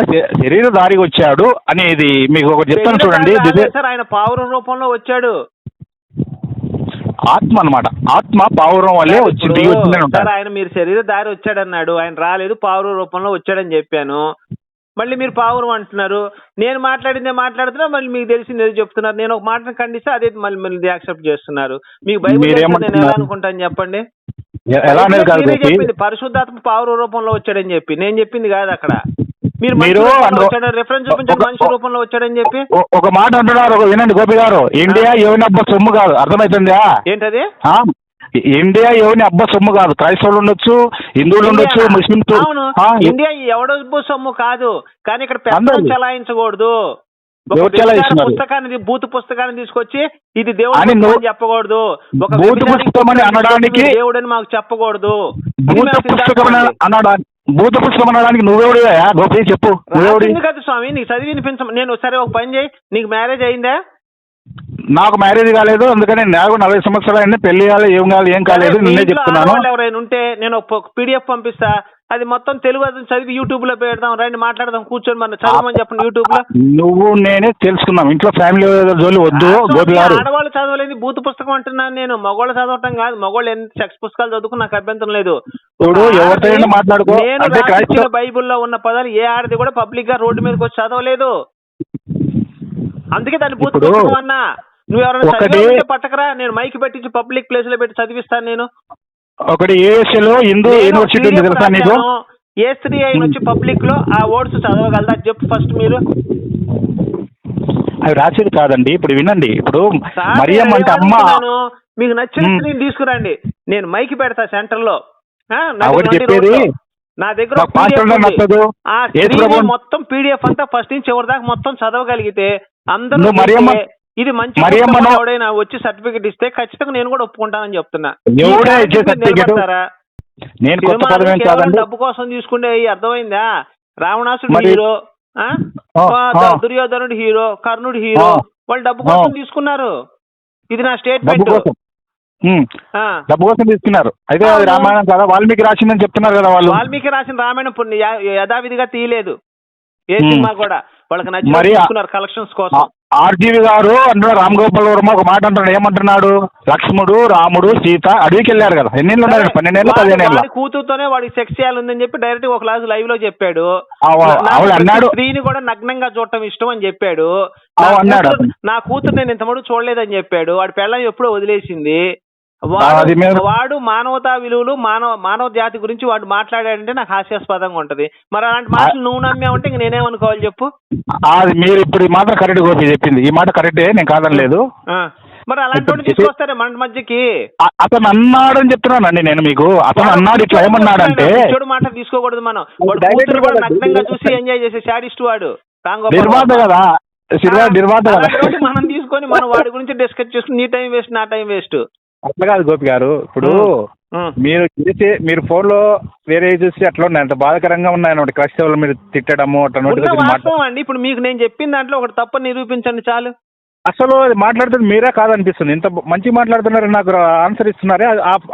అట్లా శ- శరీరధారికి వచ్చాడు అనేది మీకు ఒకటి చెప్తాను చూడండి. సార్ ఆయన పావురం రూపంలో వచ్చాడు. ఆత్మ అన్నమాట. ఆత్మ పావురం వల్లే వచ్చి ఇప్పుడు దిగి వచ్చిందని సార్ ఆయన మీరు శరీర దారి వచ్చాడన్నాడు. ఆయన రాలేదు పావురం రూపంలో వచ్చాడని చెప్పాను. మళ్ళీ మీరు పావురం అంటున్నారు. నేను మాట్లాడిందే మాట్లాడుతున్నా మళ్ళీ మీకు తెలిసింది ఏదో చెప్తున్నారు. నేను ఒక మాటను ఖండిస్తే అదే మళ్ళీ మళ్ళీ యాక్సెప్ట్ చేస్తున్నారు. మీకు బైబిల్? నేను ఎలా? అనుకుంటాను చెప్పండి? ఎలా చెప్పింది పరిశుద్ధాత్మ పావురం రూపంలో వచ్చాడని చెప్పి. నేను చెప్పింది కాదు అక్కడ. మీరు రిఫరెన్స్ చూపించండి మనిషి రూపంలో వచ్చాడని చెప్పి. ఒక మాట అంటున్నారు ఒక వినండి గోపి గారు. ఇండియా యోని అబ్బ సొమ్ము కాదు. అర్థమవుతుందా? ఏంటది? ఇండియా యోని అబ్బ సొమ్ము కాదు. క్రైస్తవులు ఉండొచ్చు హిందువులు ఉండొచ్చు ముస్లింస్ ఆ, ఇండియా ఎవడో సొమ్ము కాదు. కానీ ఇక్కడ పెద్దలు అందరిది. చలాయించకూడదు. ఎవరు? పుస్తకాన్ని బూత్ పుస్తకాన్ని తీసుకొచ్చి ఇది దేవుడు చెప్పకూడదు. ఒక బూతు పుస్తకం అని అనడానికి- దేవుడని మాకు చెప్పకూడదు. నా పుస్తకం. అనడానికి భూత పుస్తకం అనడానికి నువ్వెవడివా గోపి చెప్పు. నువ్వెవడి? కదా స్వామి నీకు చదివి వినిపించ నేను సరే ఒక పని చేయి నీకు మ్యారేజ్ అయిందా? నాకు మ్యారేజ్ కాలేదు అందుకని నాకు నలభై సంవత్సరాలు అయింది పెళ్ళి కాలేదు ఏం కాలేదు ఏం కాలేదు నిన్నే చెప్తున్నాను. ఎవరైనా ఉంటే నేను ఒక పీడిఎఫ్ పంపిస్తా. అది మొత్తం తెలుగు అది చదివి యూట్యూబ్లో పెడదాం రండి మాట్లాడదాం కూర్చొని మన చదవమని చెప్పండి యూట్యూబ్లో. నువ్వు నేనే తెలుసుకున్నాం. ఇంట్లో ఫ్యామిలీ జోలి వద్దు ఆడవాళ్ళు చదవలేదు బూత్ పుస్తకం అంటున్నాను నేను. మగవాళ్ళు చదవటం కాదు మగవాళ్ళు ఎన్ని సెక్స్ పుస్తకాలు చదువుకుని నాకు అభ్యంతరం లేదు. నేను బైబిల్లో ఉన్న పదాలు ఏ ఆడది కూడా పబ్లిక్గా రోడ్డు మీదకి వచ్చి చదవలేదు. అందుకే దాన్ని ఇప్పుడు పుస్తకం అన్నా. నువ్వు ఎవరైనా పట్టకరా నేను మైక్ పెట్టించి పబ్లిక్ ప్లేస్లో పెట్టి చదివిస్తాను నేను. ఒకటి ఏఎస్ఏలో హిందూ యూనివర్సిటీ ఉంది తెలుసా నీకు. ఏ స్త్రీ అయిన వచ్చి పబ్లిక్లో ఆ వర్డ్స్ చదవగలదా? చెప్పు ఫస్ట్ మీరు. అవి రాసేది కాదండి ఇప్పుడు వినండి. ఇప్పుడు మరియం అంటే అమ్మ. మీకు నచ్చిన. స్త్రీని తీసుకురండి. నేను మైక్ పెడతా సెంటర్లో చెప్పేది. నా దగ్గర మొత్తం పీడిఎఫ్ అంతా ఫస్ట్ నుంచి చివరి దాకా మొత్తం చదవగలిగితే అందరూ ఇది మంచి ఎవడైనా వచ్చి సర్టిఫికెట్ ఇస్తే ఖచ్చితంగా నేను కూడా ఒప్పుకుంటానని చెప్తున్నా? నేను డబ్బు కోసం తీసుకుంటే అర్థమైందా? రావణాసుడు హీరో. దుర్యోధనుడు హీరో కర్ణుడు హీరో. వాళ్ళు డబ్బు కోసం. తీసుకున్నారు. ఇది నా స్టేట్మెంట్. డబ్బు కోసం తీసుకున్నారు. అయితే. రామాయణం కదా వాల్మీకి రాసిందని చెప్తున్నారు కదా వాళ్ళు. వాల్మీకి రాసిన రామాయణం యథావిధిగా తీయలేదు. ఏ. సినిమా కూడా. వాళ్ళకి నచ్చిన కలెక్షన్స్ కోసం. ఆర్జీవి గారు అంటున్నారు రామ్ గోపాల్ వర్మ ఒక మాట అంటున్నాడు ఏమంటున్నాడు? లక్ష్ముడు రాముడు సీత అడవికి వెళ్ళారు కదా. ఎన్నేళ్ళు ఉన్నారు పన్నెండేళ్ళు పదిహేను ఏళ్ళు వాడి కూతురుతోనే వాడికి సెక్స్ చేయాలని చెప్పి డైరెక్ట్ ఒక క్లాస్ లైవ్లో చెప్పాడు. ఆవిడ అన్నాడు. స్త్రీని కూడా నగ్నంగా చూడటం ఇష్టం అని చెప్పాడు. నా అన్నాడు. కూతురు- నా కూతురు నేను ఇంతమడు చూడలేదని చెప్పాడు. వాడి పెళ్ళం ఎప్పుడో వదిలేసింది. వాడు మానవతా విలువలు మానవ మానవ జాతి గురించి వాడు మాట్లాడాడంటే నాకు హాస్యాస్పదంగా ఉంటది. మరి అలాంటి మాటలు నువ్వు నమ్మావంటే ఇంక నేనేమనుకోవాలి చెప్పు? అది మీరు ఇప్పుడు ఈ మాట కరెక్ట్ గోపి చెప్పింది. ఈ మాట కరెక్టే నేను కాదనలేదు. మరి అలాంటి తీసుకొస్తారే మన మధ్యకి? అతను అన్నాడని చెప్తున్నానండి నేను మీకు. అతను అన్నాడు ఇట్లా ఏమన్నాడంటే చెడు మాట తీసుకోకూడదు మనం. వాడు కూడా నగ్నంగా చూసి ఎంజాయ్ చేసే శాడిస్ట్ వాడు. వర్మ. కదా. నిర్మాత కదా. మనం తీసుకొని మనం వాడి గురించి డిస్కస్ చేసుకుని నీ టైం వేస్ట్ నా టైం వేస్ట్ అట్లా కాదు గోపి గారు. ఇప్పుడు మీరు చేసే మీరు ఫోన్లో వేరే చూసి అట్లా ఉన్నాయి? అంత బాధాకరంగా ఉన్నాయి అన్నమాట క్రైస్తవులు మీరు తిట్టడము అట్లా వాస్తవం అండి? ఇప్పుడు మీకు నేను చెప్పిన దాంట్లో ఒకటి తప్ప నిరూపించండి చాలు. అసలు అది మాట్లాడుతుంది మీరే కాదనిపిస్తుంది. ఇంత మంచి మాట్లాడుతున్నారు నాకు ఆన్సర్ ఇస్తున్నారే.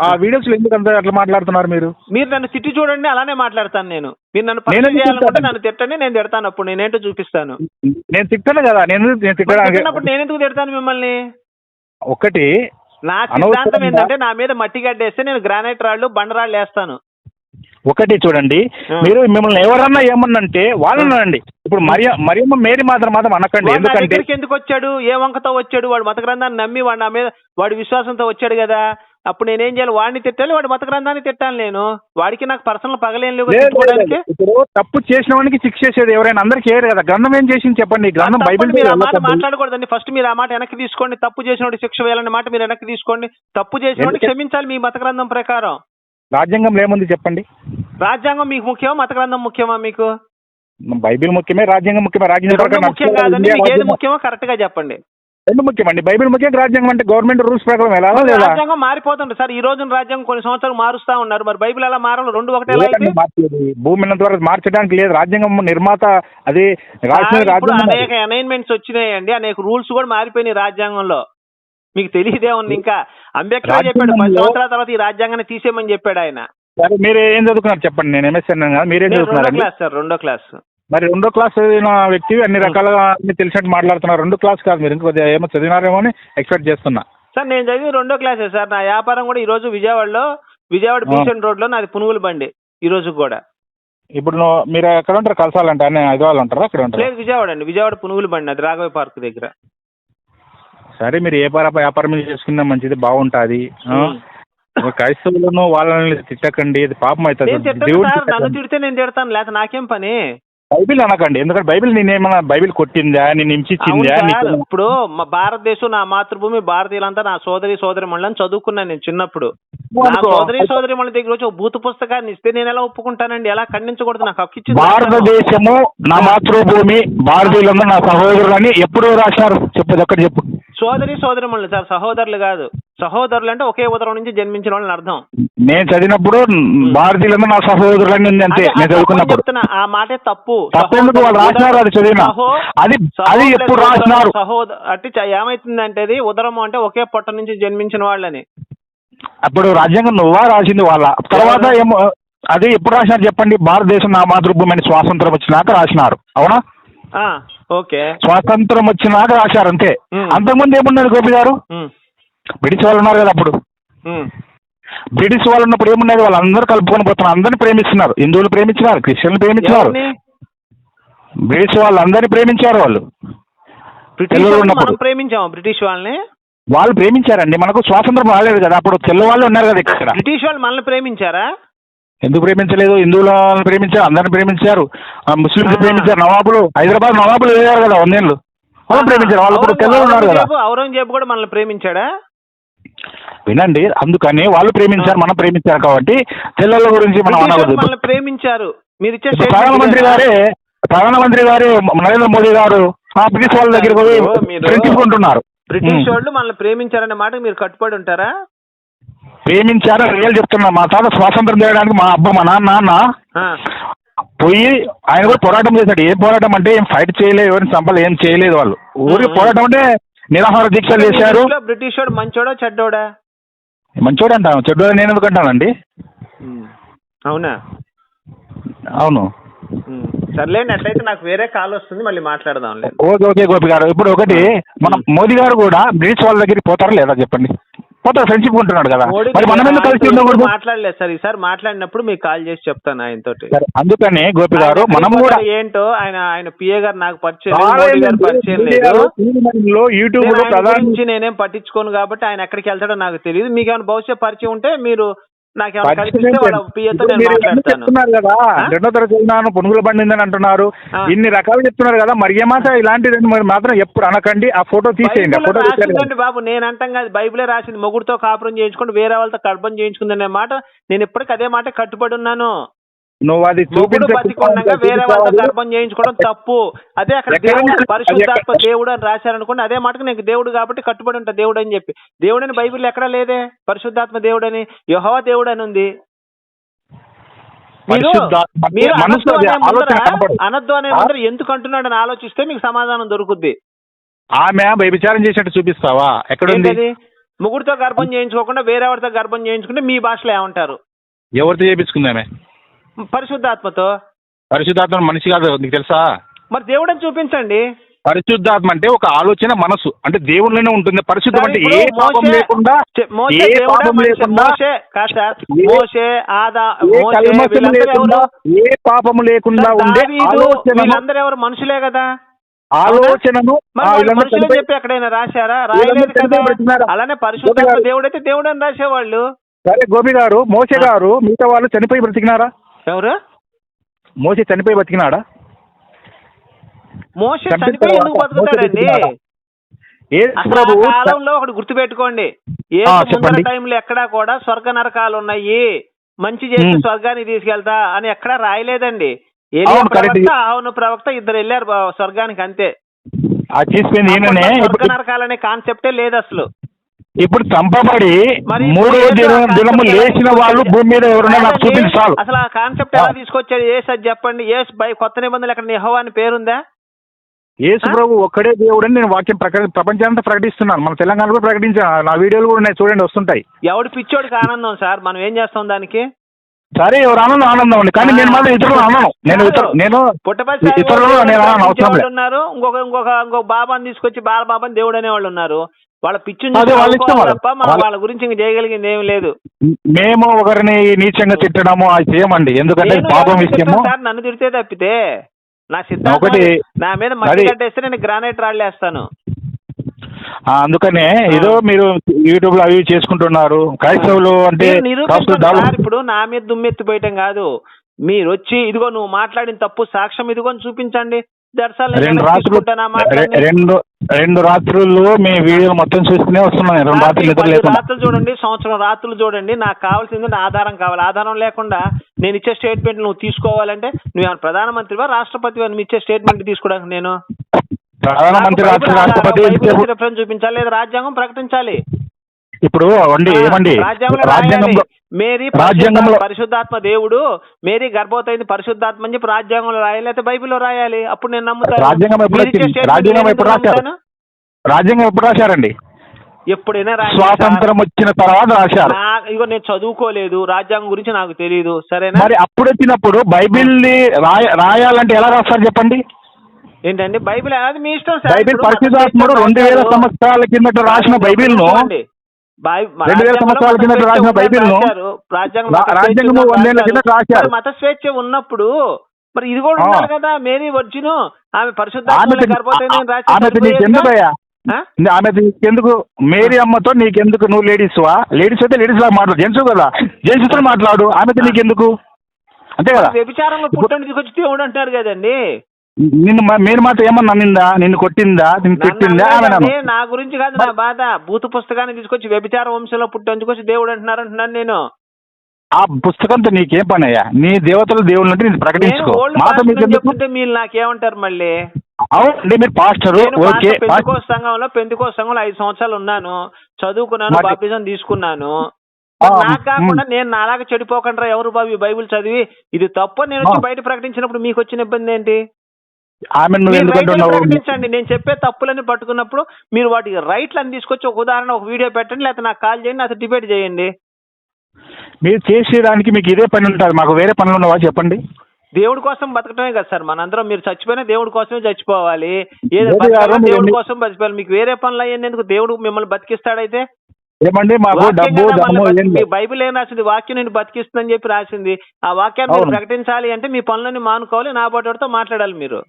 ఆ- వీడియోస్లో ఎందుకు అంత అట్లా మాట్లాడుతున్నారు మీరు? మీరు నన్ను తిట్టి చూడండి అలానే మాట్లాడతాను నేను. మీరు నన్ను నేను చేయాలనుకుంటే? నన్ను తిట్టండి నేను తిడతాను అప్పుడు. నేనేంటో చూపిస్తాను. నేను తిట్టాను కదా. నేను నేను తిట్టడానికి నేను ఎందుకు తిడతాను మిమ్మల్ని? ఒకటి నా సిద్ధాంతం ఏంటంటే నా మీద మట్టి గడ్డేస్తే నేను గ్రానైట్ రాళ్ళు బండరాళ్ళు వేస్తాను. ఒకటి చూడండి. మీరు మిమ్మల్ని ఎవరన్నా ఏమన్నంటే వాళ్ళని అనండి. ఇప్పుడు మరియ మరియమ్మ మేరీ మాత్రం మాత్రం అనకండి. ఎందుకంటే ఎందుకు వచ్చాడు? ఏ వంకతో వచ్చాడు? వాడు మత గ్రంథాన్ని నమ్మి వాడు నా మీద వాడి విశ్వాసంతో వచ్చాడు కదా. అప్పుడు నేనేం చేయాలి? వాడిని తిట్టాలి వాడి మత గ్రంథాన్ని తిట్టాలి నేను. వాడికి నాకు పర్సనల్ పగలేం లేవు తిట్టుకోవడానికి. ఇప్పుడు తప్పు చేసిన వాడికి శిక్ష చేసేది ఎవరైనా అందరికీ ఏరు కదా. గ్రంథం ఏం చేసింది చెప్పండి? గ్రంథం బైబిల్ మీరు ఆ మాట మాట్లాడకూడదండి. ఫస్ట్ మీరు ఆ మాట వెనక్కి తీసుకోండి. తప్పు చేసినోడి శిక్ష వేయాలనే మాట మీరు వెనక్కి తీసుకోండి. తప్పు ఎందుకు? క్షమించాలి మీ మత గ్రంథం ప్రకారం. రాజ్యాంగంలో ఏముంది చెప్పండి? రాజ్యాంగం మీకు ముఖ్యమా? మత గ్రంథం ముఖ్యమా మీకు? బైబిల్ ముఖ్యమే రాజ్యాంగం ముఖ్యమే. రాజ్యాంగం ముఖ్యం. కాదండి. మీకు ఏది రాజ్యాంగం- ముఖ్యమో కరెక్ట్గా చెప్పండి. రెండు ముఖ్యమండి బైబిల్ ముఖ్యం రాజ్యాంగం అంటే గవర్నమెంట్ రూల్స్ ప్రకారం లేదా? రాజ్యాంగం మారిపోతుంది సార్. ఈ రోజున రాజ్యాంగం కొన్ని సంవత్సరాలు మారుస్తా ఉన్నారు. మరి బైబిల్ ఎలా మారాలి రెండు ఒకటే ఎలా మార్చేది. భూమి వరకు మార్చడానికి లేదు. రాజ్యాంగం నిర్మాత అది అనేక అనైన్మెంట్స్ వచ్చినాయండి. అనేక రూల్స్ కూడా మారిపోయినాయి రాజ్యాంగంలో. మీకు తెలియదే ఉంది. ఇంకా అంబేద్కర్ చెప్పాడు పది సంవత్సరాల తర్వాత ఈ రాజ్యాంగాన్ని తీసేయమని చెప్పాడు ఆయన. సరే మీరు ఏం చదువుకున్నారు చెప్పండి. నేను ఎంఎస్ఎన్ కదా మీరేం రెండో క్లాస్ సార్ రెండో క్లాస్. మరి రెండో క్లాస్ చదివిన వ్యక్తి అన్ని రకాలుగా అన్ని తెలిసినట్టు మాట్లాడుతున్నారు. రెండో క్లాస్ కాదు మీరు. ఇంకొద్దిగా ఏమో చదివినారేమో అని ఎక్స్పెక్ట్ చేస్తున్నా. సార్ నేను చదివి రెండో క్లాసే సార్. నా వ్యాపారం కూడా ఈ రోజు విజయవాడలో విజయవాడ. బీచ్ రోడ్లో నాది పునుగుల బండి ఈ రోజు కూడా. ఇప్పుడు నువ్వు మీరు ఎక్కడ ఉంటారు? కలసాలంటే అన్ని హైదరాబాద్ ఉంటారా? అక్కడ ఉంటారా? లేదు విజయవాడ అండి. విజయవాడ పునుగుల బండి అది రాఘవ పార్క్ దగ్గర. సరే మీరు ఏ పర వ్యాపారం మీద చేసుకున్నా మంచిది బాగుంటుంది. క్రైస్తవులను వాళ్ళని తిట్టకండి. ఇది పాపం అవుతుంది. నన్ను. తిడితే నేను తిడతాను. లేకపోతే నాకేం పని? బైబిల్ అనకండి. ఎందుకంటే బైబిల్ నేనేమన్నా బైబిల్ కొట్టిందా నేను హింసించిందా ఇప్పుడు మా భారతదేశం నా మాతృభూమి భారతీయులంతా నా సోదరి సోదరి అని చదువుకున్నాను నేను చిన్నప్పుడు. నా. సోదరి సోదరి మళ్ళీ దగ్గర వచ్చి భూత పుస్తకాన్ని ఇస్తే నేను ఎలా ఒప్పుకుంటానండి? ఎలా ఖండించకూడదు? నాకు హక్కు ఇచ్చింది భారతదేశము నా మాతృభూమి భారతీయులందరూ నా సహోదరులని ఎప్పుడు రాశారు. చెప్పు ఒక్కటి చెప్పు. సోదరి సోదరి మళ్ళీ సార్ సహోదరులు కాదు. సహోదరులు అంటే ఒకే ఉదరం నుంచి జన్మించిన వాళ్ళని అర్థం. నేను చదివినప్పుడు భారతీయులందరూ నా సహోదరులని ఉంది అంతే నేను తప్పు చదువుకున్నప్పుడు. చెప్తున్నా ఆ మాటే తప్పు. తప్పెందుకు వాళ్ళు రాసినారు అది చదివినా. అది అది ఎప్పుడు రాసినారు? సహోద అంటే ఏమైతుందంటే అది ఉదరం అంటే ఒకే పొట్ట నుంచి జన్మించిన వాళ్ళని. అప్పుడు రాజ్యాంగం నువ్వా రాసింది వాళ్ళ? తర్వాత ఏమో అది ఎప్పుడు రాసినారు చెప్పండి? భారతదేశం నా మాతృభూమి అని స్వాతంత్రం వచ్చినాక రాసినారు. అవునా? ఓకే. స్వాతంత్రం వచ్చినాక రాశారు అంతే. అంతకుముందు ఏమున్నది గోపి గారు? బ్రిటిష్ వాళ్ళు ఉన్నారు కదా అప్పుడు. బ్రిటిష్ వాళ్ళు ఉన్నప్పుడు ఏమున్నది? వాళ్ళందరూ కలుపుకొని పోతున్నారు. అందరిని ప్రేమిస్తున్నారు. హిందువులు ప్రేమించినారు క్రిస్టియన్లు ప్రేమించినారు? బ్రిటిష్ ప్రేమించారు వాళ్ళు. వాళ్ళని ఉన్నప్పుడు. మనం ప్రేమించాము? బ్రిటిష్ వాళ్ళని? వాళ్ళు ప్రేమించారండి. మనకు స్వాతంత్రం రాలేదు కదా. అప్పుడు తెల్లవాళ్ళు ఉన్నారు కదా ఇక్కడ. బ్రిటిష్ వాళ్ళు మనల్ని ప్రేమించారా? ఎందుకు ప్రేమించలేదు? హిందువులను ప్రేమించారు అందరిని ప్రేమించారు. ముస్లింస్. ప్రేమించారు నవాబులు. హైదరాబాద్ నవాబులు వేయారు కదా వందేళ్ళు. వాళ్ళు ప్రేమించారు. వాళ్ళు ఇప్పుడు తెల్లలు ఉన్నారు కదా. ఔరంగజేబు కూడా మనల్ని ప్రేమించాడా? వినండి. అందుకని వాళ్ళు ప్రేమించారు మనం ప్రేమించారు కాబట్టి తెల్లల గురించి మనం మనల్ని ప్రేమించారు. మీరు ప్రధానమంత్రి? గారే ప్రధానమంత్రి గారు నరేంద్ర మోదీ గారు ఆ బ్రిటిష్ వాళ్ళ దగ్గరికి పోయి ఉంటున్నారు బ్రిటిష్. వాళ్ళు మనల్ని ప్రేమించారనే మాట మీరు కట్టుబడి ఉంటారా? ప్రేమించారు? రియల్ చెప్తున్నా. మా తాత స్వాతంత్రం చేయడానికి మా అబ్బ మా నాన్న పోయి ఆయన కూడా పోరాటం చేశాడు. ఏం పోరాటం అంటే ఏం ఫైట్ చేయలేదు ఎవరిని చంపలేదు ఏం చేయలేదు వాళ్ళు. ఊరికి. పోరాటం అంటే నిరాహార దీక్షలు చేశారు. బ్రిటిష్ వాడు మంచోడా చెడ్డోడా? మంచోడు అంటాను చెడ్డ నేను ఎందుకు అంటానండి? అవునా? అవును. ఉమ్. సర్లేండి అట్లయితే నాకు వేరే కాల్ వస్తుంది మళ్ళీ మాట్లాడదాంలే. ఓకే ఓకే గోపి గారు ఇప్పుడు ఒకటి మన మోదీ గారు కూడా బ్రిటిష్ వాళ్ళ దగ్గరికి పోతారా లేదా చెప్పండి? పోతారు ఫ్రెండ్షిప్ ఉంటున్నాడు కదా. మరి మనం ఎందుకు కలిసి ఉండకూడదు. మాట్లాడలేదు సార్. ఈసారి మాట్లాడినప్పుడు మీకు కాల్ చేసి చెప్తాను ఆయనతోటి. సరే అందుకని గోపి గారు ఆయన మనం కూడా ఏంటో ఆయన ఆయన పిఏ గారు నాకు పరిచయం పరిచయం లేదు. లో యూట్యూబ్ ఆయన నేనేం పట్టించుకోను కాబట్టి ఆయన ఎక్కడికి వెళ్తాడో నాకు తెలియదు. మీకు ఏమైనా భవిష్యత్ పరిచయం ఉంటే మీరు చెప్తున్నారు కదా? రెండో తరగతి చదివినాను పునుగులు పండిందని అంటున్నారు. ఇన్ని రకాలు చెప్తున్నారు కదా మరి ఏమాట ఇలాంటిది మరి మాత్రం ఎప్పుడు అనకండి ఆ ఫోటో తీసేయండి ఫోటో తీసేయండి. బాబు నేను అంటాం కాదు బైబిలే రాసింది మొగుడుతో కాపురం చేయించుకుంటూ వేరే వాళ్ళతో కడపం చేయించుకుందనే మాట నేను ఇప్పటికి అదే మాట కట్టుబడి ఉన్నాను. నువ్వు అది మొగుడు చూపించే బతికుండగా వేరే వాళ్ళతో గర్భం చేయించుకోవడం తప్పు. అదే అక్కడ ఎక్కడ దేవుడు? పరిశుద్ధాత్మ ఎక్కడ? దేవుడు అని రాశారనుకోండి అదే మాటకు నీకు దేవుడు కాబట్టి కట్టుబడి ఉంటా దేవుడు అని చెప్పి. దేవుడని బైబిల్ ఎక్కడా లేదే? పరిశుద్ధాత్మ దేవుడని? యెహోవా దేవుడు అని ఉంది. మీరు మీరు అనొద్దు అనే ముందర కనపడదు. అనొద్దు అనే ఎందుకు ఆలోచిస్తే మీకు సమాధానం దొరుకుద్ది. ఆమె వ్యభిచారం చేసినట్టు చూపిస్తావా? ఎక్కడుంది? ఏంటది? ముగ్గురితో గర్భం చేయించుకోకుండా వేరే వాడితో గర్భం చేయించుకుంటే మీ భాషలో ఏమంటారు? ఎవరితో చేపించుకుంది ఆమె? పరిశుద్ధాత్మతో? పరిశుద్ధాత్మ మనిషి కాదు నీకు తెలుసా? మరి దేవుడని చూపించండి. పరిశుద్ధాత్మ అంటే ఒక ఆలోచన మనసు. అంటే దేవుళ్ళనే ఉంటుంది. పరిశుద్ధం అంటే ఏ పాపం లేకుండా ఏ పాపం? లేకుండా మోషే ఏ- ఆదా లేకుండా ఏ ఉండే వీళ్ళందరూ ఎవరు? మనుషులే కదా? ఆలోచనను చెప్పి ఎక్కడైనా రాశారా? వీళ్ళందరూ రాయలేదు కదా? చనిపోయి పెట్టినారా? అలానే పరిశుద్ధాత్మ గారు. దేవుడైతే దేవుడు అని రాసేవాళ్ళు. సరే గోపి గారు మోసే. గారు మిగతా వాళ్ళు చనిపోయి బ్రతికినారా? ఎవరు? మోసే చనిపోయి బతికినాడా? మోసే చనిపోయి ఎందుకు బతుకుతాడండి? కాలంలో ఒకటి గుర్తుపెట్టుకోండి. ఏ ముందర. టైంలో ఎక్కడా కూడా స్వర్గ నరకాలు ఉన్నాయి. మంచి చేసి. స్వర్గానికి తీసుకెళ్తా అని ఎక్కడా రాయలేదండి. అవును, ఏలియా. ప్రవక్త ప్రవక్త ఇద్దరు వెళ్ళారు స్వర్గానికి అంతే. స్వర్గ నరకాలనే కాన్సెప్టే లేదు అసలు. ఇప్పుడు చంపబడి మూడో దినము లేచిన వాళ్ళు భూమి మీద ఎవరున్నా నాకు కాదండి, చూపించి చాలు. అసలు ఆ కాన్సెప్ట్ ఎలా ఆ. తీసుకొచ్చాడు ఏ అది చెప్పండి. ఏ బై కొత్త నిబంధనలు ఎక్కడ? నిహోవా అని పేరుందా? యేసు? ప్రభు ఒక్కడే దేవుడని నేను వాక్యం ప్రక ప్రపంచాంతా ప్రకటిస్తున్నాను. మన తెలంగాణలో కూడా ప్రకటించాను. నా వీడియోలు కూడా ఉన్నాయి చూడండి వస్తుంటాయి. ఎవడు పిచ్చోడికి ఆనందం సార్? మనం ఏం చేస్తాం దానికి? సరే ఎవరు ఆనందం ఆనందం అండి. కానీ నేను మాత్రం ఇతరులు అనను నేను నేను ఇతరులు నేను అవసరం లేదు. ఇంకొక ఇంకొక ఇంకొక బాబాని తీసుకొచ్చి బాల బాబాని దేవుడు అనే వాళ్ళు ఉన్నారు. వాళ్ళ వాళ్ళ- తప్ప మనం వాళ్ళ- గురించి ఇంక చేయగలిగింది ఏమీ లేదు. మేము ఒకరిని నీచంగా తిట్టడము అది చేయమండి. ఎందుకంటే పాపం విషయము. నన్ను తిడితే తప్పితే? నా సిద్ధాంతం. నా మీద మట్టి కట్టేస్తే నేను గ్రానైట్ రాళ్ళేస్తాను. అందుకనే ఏదో మీరు యూట్యూబ్లో అవి చేసుకుంటున్నారు. క్రైస్తవులు అంటే ఇప్పుడు నా మీద దుమ్మెత్తిపోయటం కాదు. మీరు వచ్చి ఇదిగో నువ్వు మాట్లాడిన తప్పు సాక్ష్యం ఇదిగో చూపించండి. రెండు రాత్రులు రెండు రెండు రాత్రులు మీ వీడియో మొత్తం చూస్తూనే వస్తున్నాను రెండు రాత్రులు నిద్ర లేకుండా. రాత్రులు చూడండి సంవత్సరం రాత్రులు చూడండి. నాకు కావాల్సింది ఆధారం కావాలి. ఆధారం లేకుండా నేను ఇచ్చే స్టేట్మెంట్ నువ్వు తీసుకోవాలంటే నువ్వు ఏమైనా ప్రధానమంత్రివా రాష్ట్రపతివా నువ్వు ఇచ్చే స్టేట్మెంట్ తీసుకోవడానికి నేను? ప్రధానమంత్రి రాష్ట్రపతి రెఫరెన్స్ చూపించాలి లేదా రాజ్యాంగం ప్రకటించాలి. ఇప్పుడు అండి ఏమండి? రాజ్యాంగంలో. మేరీ రాజ్యాంగంలో- పరిశుద్ధాత్మ- దేవుడు మేరీ గర్భవతైంది పరిశుద్ధాత్మ అని చెప్పి రాజ్యాంగంలో రాయాలి లేకపోతే బైబిల్లో రాయాలి. అప్పుడు నేను నమ్ముతాను. రాజ్యాంగం ఎప్పుడు రాజ్యాంగం ఎప్పుడు రాశారు? రాజ్యాంగం ఎప్పుడు రాశారండి? ఎప్పుడైనా స్వాతంత్రం వచ్చిన తర్వాత. రాశారు. ఇగో నేను చదువుకోలేదు రాజ్యాంగం గురించి నాకు తెలియదు సరేనా? మరి అప్పుడు వచ్చినప్పుడు బైబిల్ రాయ రాయాలంటే ఎలా రాస్తారు చెప్పండి? ఏంటండి? బైబిల్ అది మీ ఇష్టం సార్. బైబిల్ పరిశుధాత్ముడు మత రెండు వేల సంవత్సరాల కిందట రాసిన బైబిల్ను రెండు వేల రాజ్యాంగంలో సంవత్సరాల మత స్వేచ్ఛ రాసిన బైబిల్ను. రాజ్యాంగం వందేళ్ళ రాశారు. మత ఉన్నప్పుడు మరి ఇది కూడా. ఉండాలి కదా. మేరీ వర్జిను ఆమె రాసి ఆమె నీకెందుకు మేరీ అమ్మతో నీకెందుకు నువ్వు లేడీస్ వా? లేడీస్ అయితే లేడీస్ లాగా మాట్లాడు. జెంట్స్ కదా? జెంట్స్తో మాట్లాడు. ఆమెతో నీకెందుకు అంతే కదా? వ్యభిచారంలో పుట్టని తీసుకొచ్చి దేవుడు అంటారు కదండి. నిన్ను మీరు మాత్రం ఏమన్నా నిందా? నిన్ను కొట్టిందా? నిన్ను తిట్టిందా ఆమె నా గురించి కాదు నా బాధ. భూత పుస్తకాన్ని తీసుకొచ్చి వ్యభిచార వంశంలో పుట్టని తీసుకొచ్చి దేవుడు అంటున్నారు అంటున్నాను నేను. ఆ పుస్తకంతో నీకేం పని అయ్యా నీ దేవతలు దేవుళ్ళు అంటే నేను ప్రకటించుకో మాతో చెప్తుంటే మీరు నాకేమంటారు మళ్ళీ? అవునండి మీరు పాస్టరు. ఓకే పెందుకోస్ సంఘంలో పెందుకోస్ సంఘంలో ఐదు సంవత్సరాలు ఉన్నాను. చదువుకున్నాను బాప్టిజం తీసుకున్నాను. నాకు కాకుండా. నేను నాలాగా చెడిపోకుండా ఎవరు బాబు ఈ బైబిల్ చదివి? ఇది తప్పు. నేను. బయట ప్రకటించినప్పుడు మీకు వచ్చిన ఇబ్బంది ఏంటి? ఆమె నువ్వు ప్రకటించండి నేను చెప్పే తప్పులని పట్టుకున్నప్పుడు మీరు వాటికి రైట్లను తీసుకొచ్చి ఒక ఉదాహరణ ఒక వీడియో పెట్టండి లేకపోతే నాకు కాల్ చేయండి నాతో డిబేట్ చేయండి. మీరు చేసేయడానికి మీకు ఇదే పని ఉంటుంది. మాకు వేరే పనులు ఉన్నవా చెప్పండి? దేవుడి కోసం బతకటమే కదా సార్. మనందరం మీరు చచ్చిపోయినా దేవుడి కోసమే చచ్చిపోవాలి. ఏదో దేవుడి కోసం బతికిపోవాలి. మీకు వేరే పనులు అయ్యేందుకు ఎందుకు దేవుడు మిమ్మల్ని బతికిస్తాడైతే? ఏమండి మాకు డబ్బు బైబిల్ ఏం రాసింది? వాక్యం నేను బతికిస్తుందని చెప్పి రాసింది. ఆ వాక్యాన్ని. ప్రకటించాలి అంటే మీ పనులని మానుకోవాలి నా బాటోడితో మాట్లాడాలి మీరు.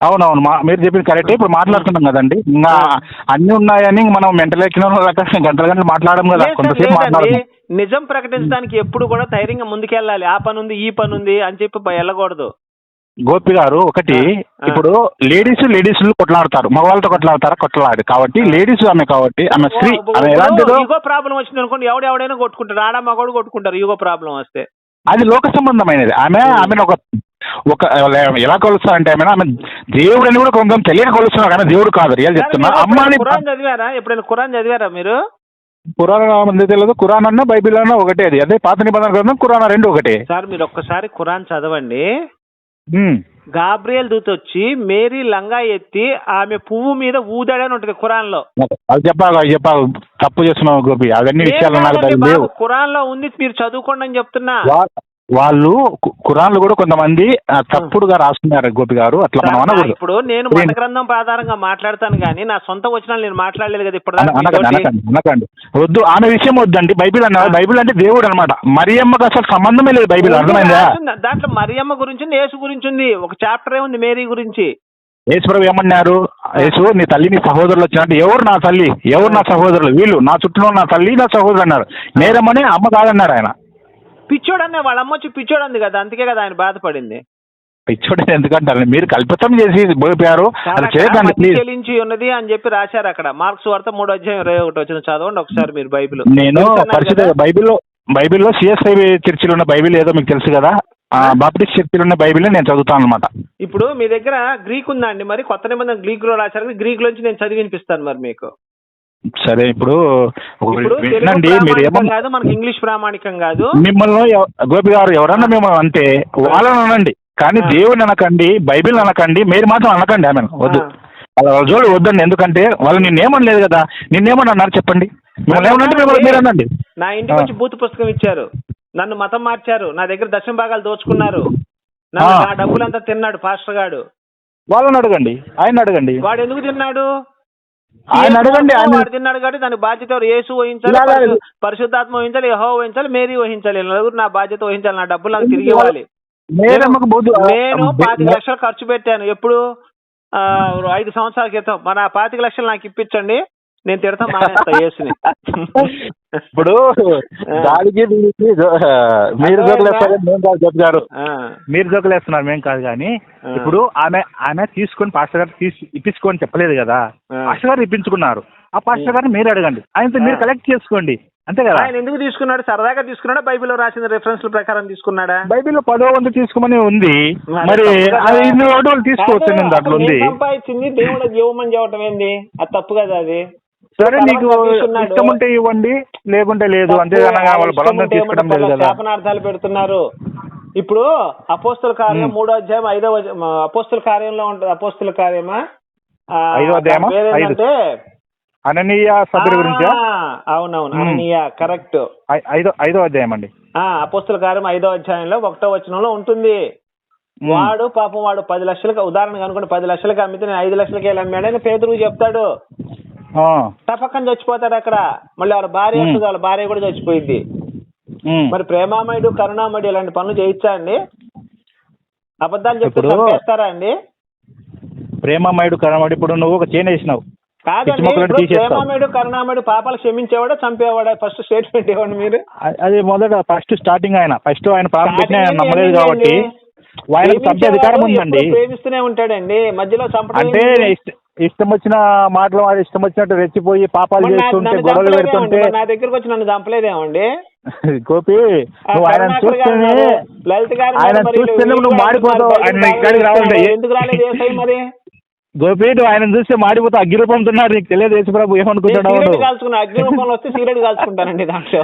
అవునవును మా మీరు చెప్పింది కరెక్టే. ఇప్పుడు మాట్లాడుతున్నాం కదండి. ఇంకా అన్ని ఉన్నాయని మనం మెంటల్ ఎక్కిన రకం గంటల గంటలు మాట్లాడడం కదా. కొంతసేపు. మాట్లాడదాం నిజం ప్రకటించడానికి ఎప్పుడు కూడా ధైర్యంగా ముందుకెళ్ళాలి. ఆ పని ఉంది ఈ పని ఉంది అని చెప్పి వెళ్ళకూడదు. గోపి గారు ఒకటి. ఇప్పుడు లేడీస్ లేడీస్ కొట్లాడతారు. మగవాళ్ళతో కొట్లాడతారా? కొట్లాడు కాబట్టి లేడీస్ ఆమె కాబట్టి ఆమె స్త్రీ ఆమె ఎలాంటిదో యుగో ప్రాబ్లం వచ్చింది అనుకోండి ఎవడు ఎవడైనా కొట్టుకుంటారు ఆడ మగోడు కొట్టుకుంటారు యుగో ప్రాబ్లం వస్తే. అది లోక సంబంధమైనది. ఆమె ఆమెను ఒక ఒక ఎలా కొలుస్తారంటే ఆమె ఆమె దేవుడు అని కూడా కొంచెం తెలియక కొలుస్తున్నారు కానీ దేవుడు కాదు రియల్ చెప్తున్నా. అమ్మాని ఖురాన్ చదివారా? ఎప్పుడైనా ఖురాన్ చదివారా మీరు? పురాణ తెలియదు. కురాన్ అన్న బైబిల్ అన్న ఒకటే అది. అదే పాత నిబంధన గ్రంథం కురాన్ రెండు ఒకటే. సార్ మీరు ఒక్కసారి ఖురాన్ చదవండి. గాబ్రియల్ దూత వచ్చి మేరీ లంగా ఎత్తి ఆమె పువ్వు మీద ఊదాడని ఉంటుంది ఖురాన్లో అది చెప్పాలి అది చెప్పాలి. తప్పు చేస్తున్నావు గోపి. అవన్నీ విషయాలు నాకు ఖురాన్లో ఉంది మీరు చదువుకోండి అని చెప్తున్నా. వాళ్ళు కు- ఖురాన్లు కూడా కొంతమంది తప్పుడుగా రాస్తున్నారు గోపి గారు. అట్లా మనం అనకూడదు. ఇప్పుడు నేను మత గ్రంథం ఆధారంగా మాట్లాడతాను కానీ నా సొంత వచనాలు నేను మాట్లాడలేదు కదా ఇప్పుడు అన- అనకండి వద్దు ఆమె విషయం వద్దండి. బైబిల్ అన్న బైబిల్ అంటే దేవుడు అనమాట మరియమ్మకి అసలు సంబంధమే లేదు బైబిల్ అర్థమైందా? దాంట్లో మరియమ్మ గురించి యేసు గురించి ఉంది. ఒక చాప్టరే ఉంది మేరీ గురించి. యేసుప్రభు ఏమన్నారు? యేసు నీ తల్లి నీ సహోదరులు వచ్చినట్టు ఎవరు నా తల్లి? ఎవరు నా సహోదరులు? వీళ్ళు నా చుట్టూ నా తల్లి నా సహోదరు అన్నారు. నేరమని అమ్మ కాదన్నారు ఆయన. పిచ్చోడు అనే వాళ్ళ అమ్మ వచ్చి పిచ్చోడు అంది కదా అందుకే కదా ఆయన బాధపడింది. పిచ్చోడి ఎందుకంటారు? మీరు కల్పితం చేసి పోయారు చేయకండి ప్లీజ్ చెలించి ఉన్నది అని చెప్పి రాశారు అక్కడ. మార్క్స్ వార్త మూడో అధ్యాయం ఇరవై ఒకటి వచ్చిన చదవండి ఒకసారి మీరు బైబిల్. నేను పరిశుద్ధ కదా? బైబిల్లో బైబిల్లో సిఎస్ఐ చర్చిలో ఉన్న బైబిల్ ఏదో మీకు తెలుసు కదా? ఆ, బాప్టిస్ట్ చర్చిలో ఉన్న బైబిల్ నేను చదువుతాను అనమాట ఇప్పుడు మీ దగ్గర గ్రీక్ ఉందా అండి మరి కొత్త నిబంధన గ్రీక్లో రాశారు. గ్రీక్ లోంచి నేను చదివి వినిపిస్తాను మరి మీకు. సరే ఇప్పుడు వినండి మీరు కాదు మనకి ఇంగ్లీష్ ప్రామాణికం కాదు. మిమ్మల్ని గోపి గారు ఎవరన్నా మిమ్మల్ని అంటే వాళ్ళని అనండి. కానీ. దేవుని అనకండి బైబిల్ అనకండి మీరు మాత్రం అనకండి ఆమె వద్దు. వాళ్ళ జోడు వద్దండి. ఎందుకంటే వాళ్ళు నిన్నేమనలేదు కదా నిన్నేమని అన్నారు చెప్పండి. మిమ్మల్ని మీరు అనండి. నా ఇంటికి వచ్చి బూత్ పుస్తకం ఇచ్చారు. నన్ను మతం మార్చారు. నా దగ్గర దశమ భాగాలు దోచుకున్నారు. నా డబ్బులంతా తిన్నాడు పాస్టర్ గాడు. వాళ్ళని అడగండి. ఆయన అడగండి. వాడు ఎందుకు తిన్నాడు? ఆయన ఏ అడగండి కోపం ఆయన వాడు తిన్నాడు కాబట్టి దాని బాధ్యత యేసు వహించాలి పరిశుద్ధాత్మ వహించాలి యహో వహించాలి మేరీ వహించాలి. నలుగురు నా బాధ్యత వహించాలి నా డబ్బులు నాకు తిరిగి ఇవ్వాలి. నేను పాతిక లక్షలు ఖర్చు పెట్టాను. ఎప్పుడు? ఆ, ఐదు సంవత్సరాల క్రితం. మన ఆ పాతిక లక్షలు నాకు ఇప్పించండి. నేను తిడతాం మానేస్తా యేసుని ఇప్పుడు దీనికి జో- మీరు జోకులేస్తారు మేము కాదు చెప్పు గారు. మీరు జోకులేస్తున్నారు మేము కాదు కానీ. ఇప్పుడు ఆమె ఆమె తీసుకొని పాస్టర్ గారు తీసి ఇప్పించుకొని చెప్పలేదు కదా. పాస్టర్ గారు ఇప్పించుకున్నారు. ఆ పాస్టర్ గారిని మీరు అడగండి. ఆయనతో మీరు. కలెక్ట్ చేసుకోండి. అంతే కదా? ఆయన ఎందుకు తీసుకున్నాడు? సరదాగా తీసుకున్నాడా? బైబిల్లో రాసిన రెఫరెన్స్ల ప్రకారం తీసుకున్నాడా? బైబిల్లో పదో వంతు తీసుకోమని ఉంది. మరి ఇన్ని తీసుకోవచ్చు దాంట్లో ఉంది. సంపాదించింది? దేవుడు జీవమని చెప్పటం ఏంది? అది తప్పు కదా అది. సరే నీకు. ఇష్టం ఉంటే ఇవ్వండి లేకుంటే లేదు. వాళ్ళు బలంగా తీసుకోవడం కదా. శాపనార్థాలు పెడుతున్నారు. ఇప్పుడు అపోస్తుల కార్యం మూడో అధ్యాయం ఐదో అపోస్తుల కార్యంలో ఉంటుంది. అపోస్తుల కార్యమా? ఐదో అధ్యాయమా? ఏంటంటే, అననీయ సభ్యుల గురించా? ఆ, అవునవును. అననీయ కరెక్ట్. ఐదో ఐదో అధ్యాయం అండి అపోస్తుల కార్యం ఐదో అధ్యాయంలో ఒకటో వచనంలో ఉంటుంది. వాడు పాపం వాడు పది లక్షలకు ఉదాహరణకు అనుకోండి పది లక్షలకి అమ్మితే నేను ఐదు లక్షలకి అమ్మాడని పేదరుకు చెప్తాడు. టపక్కన చచ్చిపోతాడు అక్కడ. మళ్ళీ వాళ్ళ భార్య. వస్తుంది వాళ్ళ భార్య కూడా చచ్చిపోయింది. మరి ప్రేమామయుడు కరుణామయుడు ఇలాంటి పనులు చేయించా అండి? అబద్ధాలు చంపేస్తారా అండి? ప్రేమమయుడు కరమడు ఇప్పుడు నువ్వు ఒక చేన వేసినావు. కాదండి. ప్రేమామయుడు కరుణామయుడు పాపాలు క్షమించేవాడా చంపేవాడా? ఫస్ట్ స్టేట్మెంట్ ఇవ్వండి మీరు? అది మొదట ఫస్ట్ స్టార్టింగ్ ఆయన. ఫస్ట్ ఆయన ప్రారంభం పెట్టిన ఆయన నమ్మలేదు కాబట్టి. ఆయనకు చంపే అధికారం ఉందండి. ప్రేమిస్తూనే ఉంటాడండి. మధ్యలో అంటే? ఇష్ట- వచ్చిన మాటలు వాడు ఇష్టం వచ్చినట్టు రెచ్చిపోయి పాపాలు చేస్తుంటే గొడవలు? పెడుతుంటే నా దగ్గరకు వచ్చి నన్ను చంపలేదేమండి? గోపి నువ్వు ఆయన చూస్తేనే ఆయన చూస్తేనే నువ్వు మాడిపోతావు. ఆయన ఇక్కడికి ఎందుకు రాలేదు? మరి? గోపి నువ్వు ఆయన చూస్తే మాడిపోతావు అగ్గిరూపంతున్నారు నీకు తెలియదు యేసు ప్రభు నేను ఏమనుకుంటున్నావు సిగరెట్ నువ్వు? కాల్చుకున్నా అగ్ని రూపంలో వస్తే సిగరెట్ కాల్చుకుంటానండి దాంట్లో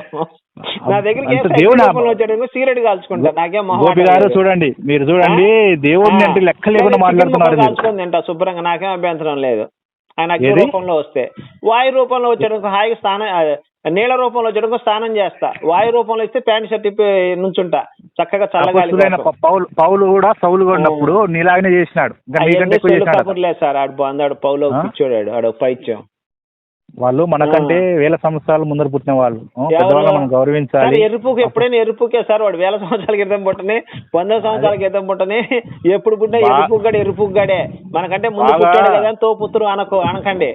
నా దగ్గరికి సిగరెట్ కాల్చుకుంటా నాకేం గోపి గారు. చూడండి మీరు చూడండి? దేవుడిని అంటే లెక్క లేకుండా మాట్లాడుతున్నారు శుభ్రంగా నాకేం అభ్యంతరం లేదు ఆయన అగ్ని? రూపంలో వస్తే వాయు రూపంలో వచ్చాడు హాయిగా స్నానం నీళ్ళ రూపంలో వచ్చాడు స్నానం చేస్తా వాయు రూపంలో ఇస్తే ప్యాంట్ షర్ట్ ఇప్పి నుంచుంటా చక్కగా చల్లగాలి పౌలు పౌలు కూడా సౌలు ఉన్నప్పుడు నీలాగనే చేసినాడు. కబుర్లే సార్? ఆడు బాగుందాడు పౌలో? కూర్చోడాడు ఆడు పైత్యం. వాళ్ళు మనకంటే వేల సంవత్సరాలు ముందర పుట్టిన వాళ్ళు. పెద్దవాళ్ళని మనం గౌరవించాలి. ఎరుపుకు ఎప్పుడైనా ఎరుపుకే సార్ వాడు వేల సంవత్సరాల క్రితం పుట్టని వంద సంవత్సరాల క్రితం పుట్టని ఎప్పుడు పుట్టినా ఎరుపు గడే ఎరుపు గడే మనకంటే ముందు పుట్టాడు కదా అని తో పుత్రు అనకు అనకండి.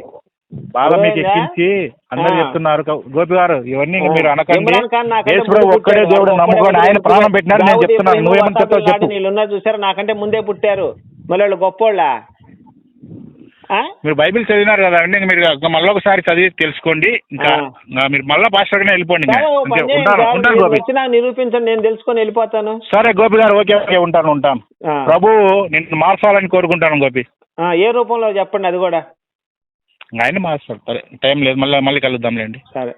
బాగా మీకు? ఎక్కించి అందరు. చెప్తున్నారు. గోపి గారు ఇవన్నీ మీరు అనకండి. ఇమ్రాన్ ఖాన్ నాకంటే యేసు ముందు ప్రభు ఒక్కడే. దేవుడు ఒక్కడే ఆయన. ప్రాణం పెట్టినారు నేను చెప్తున్నాను. నువ్వేమని చెప్తావు చెప్పు. చూసారా? నాకంటే ముందే పుట్టారు. మళ్ళీ వాళ్ళు గొప్పోళ్ళ మీరు బైబిల్ చదివినారు కదా అండి మీరు మళ్ళీ ఒకసారి చదివి తెలుసుకోండి. ఇంకా మీరు మళ్ళీ పాస్టర్ గానే వెళ్ళిపోండి ఉంటాను గోపి. నిరూపించండి నేను తెలుసుకొని వెళ్ళిపోతాను. సరే గోపి గారు ఓకే ఓకే ఉంటాను ఉంటాను. ప్రభు నిన్ను మార్చాలని కోరుకుంటాను గోపి. ఏ రూపంలో చెప్పండి అది కూడా. ఆయన మారుస్తాడు. సరే టైం లేదు. మళ్ళీ మళ్ళీ కలుద్దాంలేండి. సరే.